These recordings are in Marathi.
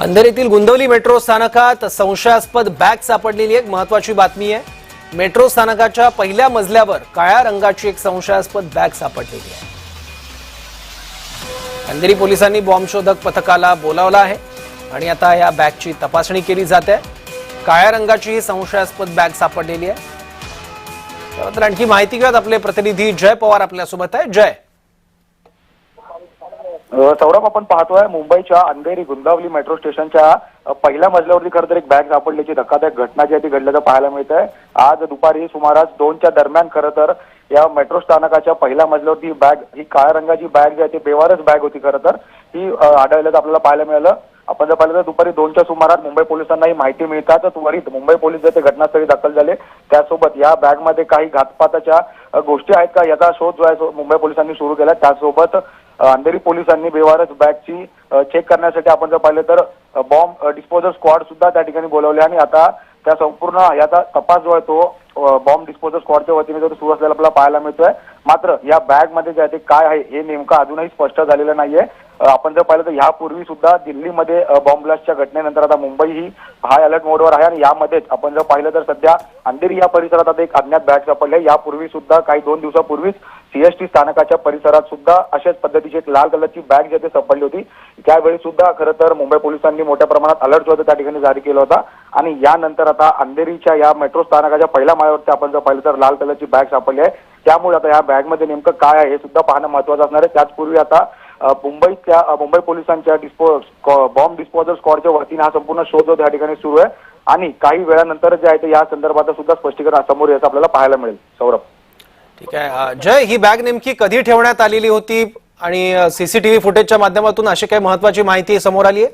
अंधेरीतील गुंदवली मेट्रो स्थानकात संशयास्पद बॅग सापडलेली एक महत्वाची बातमी आहे. मेट्रो स्थानकाच्या पहिल्या मजल्यावर काळ्या रंगाची एक संशयास्पद बॅग सापडलेली आहे. अंधेरी पोलिसांनी बॉम्बशोधक पथकाला बोलावला आहे आणि आता या बॅगची तपासणी केली जाते काळ्या रंगाची ही संशयास्पद बॅग सापडलेली आहे. त्याबद्दल आणखी माहिती घेऊयात आपले प्रतिनिधी जय पवार आपल्यासोबत आहे. जय. सौरभ आपण पाहतोय मुंबईच्या अंधेरी गुंदावली मेट्रो स्टेशनच्या पहिल्या मजल्यावरती खरं तर एक बॅग सापडल्याची धक्कादायक घटना जी आहे ती घडल्याचं पाहायला मिळत आहे आज दुपारी सुमारास दोनच्या दरम्यान खरं तर या मेट्रो स्थानकाच्या पहिल्या मजल्यावरती बॅग ही काळ्या रंगाची बॅग जी आहे ती बेवारच बॅग होती खरं तर. ही आढळल्याचं आपल्याला पाहायला मिळालं. आपण जर पाहिलं तर दुपारी दोनच्या सुमारात मुंबई पोलिसांना ही माहिती मिळताच त्वरित मुंबई पोलीस जे ते घटनास्थळी दाखल झाले. त्यासोबत या बॅगमध्ये काही घातपाताच्या गोष्टी आहेत का? याचा शोध जो आहे मुंबई पोलिसांनी सुरू केला. त्यासोबत अंधेरी पोलिसांनी बेवारच बॅगची चेक करण्यासाठी आपण जर पाहिलं तर बॉम्ब डिस्पोजल स्क्वॉड सुद्धा त्या ठिकाणी बोलवले. आणि आता त्या संपूर्ण याचा तपास जो आहे तो बॉम्ब डिस्पोजल स्क्वॉडच्या वतीने जर सुरू असलेला आपल्याला पाहायला मिळतोय. मात्र या बॅगमध्ये जे आहे ते काय आहे हे नेमकं अजूनही स्पष्ट झालेलं नाहीये. आपण जर पाहिलं तर यापूर्वी सुद्धा दिल्लीमध्ये बॉम्ब ब्लास्टच्या घटनेनंतर आता मुंबई ही हाय अलर्ट मोडवर आहे. आणि यामध्येच आपण जर पाहिलं तर सध्या अंधेरी या परिसरात आता एक अज्ञात बॅग सापडले यापूर्वी सुद्धा काही दोन दिवसापूर्वीच सीएसटी स्थानकाच्या परिसरात सुद्धा अशाच पद्धतीची एक लाल कलरची बॅग जी आहे सापडली होती. त्यावेळी सुद्धा खरं तर मुंबई पोलिसांनी मोठ्या प्रमाणात अलर्ट जो होता त्या ठिकाणी जारी केला होता. आणि यानंतर आता अंधेरीच्या या मेट्रो स्थानकाच्या पहिल्या माळ्यावरती आपण जर पाहिलं तर लाल कलरची बॅग सापडली आहे. त्यामुळे आता या बॅगमध्ये नेमकं काय आहे हे सुद्धा पाहणं महत्वाचं असणार आहे. त्याचपूर्वी आता मुंबईच्या मुंबई पोलिसांच्या डिस्पो बॉम्ब डिस्पोजल स्क्वॉडच्या वतीने हा संपूर्ण शोध त्या ठिकाणी सुरू आहे. आणि काही वेळानंतर जे आहे ते या संदर्भात सुद्धा स्पष्टीकरण समोर याचं आपल्याला पाहायला मिळेल. सौरभ. ठीक आहे. जय ही बॅग नेमकी कधी ठेवण्यात आलेली होती? आणि सीसीटीव्ही फुटेजच्या माध्यमातून अशी काही महत्वाची माहिती समोर आली आहे?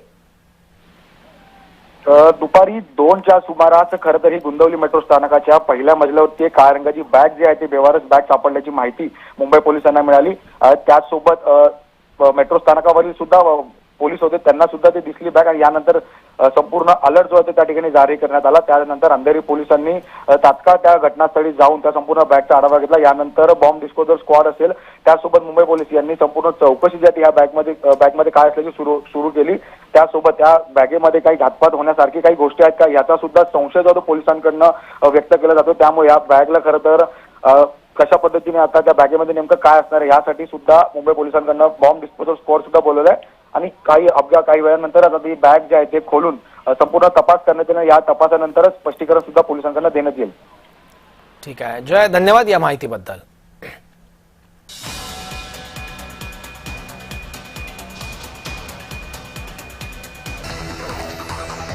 दुपारी दोनच्या सुमारास खरं तर ही गुंदवली मेट्रो स्थानकाच्या पहिल्या मजल्यावरती एक काळ्या रंगाची बॅग जी आहे ती बेवारस बॅग सापडल्याची माहिती मुंबई पोलिसांना मिळाली. त्याचसोबत मेट्रो स्थानकावरील सुद्धा पोलीस होते त्यांना सुद्धा ती दिसली बॅग आणि यानंतर संपूर्ण अलर्ट जो आहे त्या ठिकाणी जारी करण्यात आला. त्यानंतर अंधेरी पोलिसांनी तात्काळ त्या घटनास्थळी जाऊन त्या संपूर्ण बॅगचा आढावा घेतला. यानंतर बॉम्ब डिस्पोजल स्क्वॉड असेल त्यासोबत मुंबई पोलीस यांनी संपूर्ण चौकशी जी आहे या बॅगमध्ये बॅगमध्ये काय असल्याची सुरू सुरू केली. त्यासोबत त्या बॅगेमध्ये काही घातपात होण्यासारखी काही गोष्टी आहेत का? याचा सुद्धा संशय जो आहे पोलिसांकडनं व्यक्त केला जातो. त्यामुळे या बॅगला खरं तर कशा पद्धतीने आता त्या बॅगेमध्ये नेमकं काय असणार आहे यासाठी सुद्धा मुंबई पोलिसांकडनं बॉम्ब डिस्पोजल स्क्वॉड सुद्धा बोलवलं आहे आणि काही अपघात काही वेळानंतर आता ती बॅग जे आहे ते खोलून संपूर्ण तपास करण्यात येणार. या तपासानंतरच स्पष्टीकरण सुद्धा पोलिसांकडनं देण्यात येईल. ठीक आहे. जय धन्यवाद या माहितीबद्दल.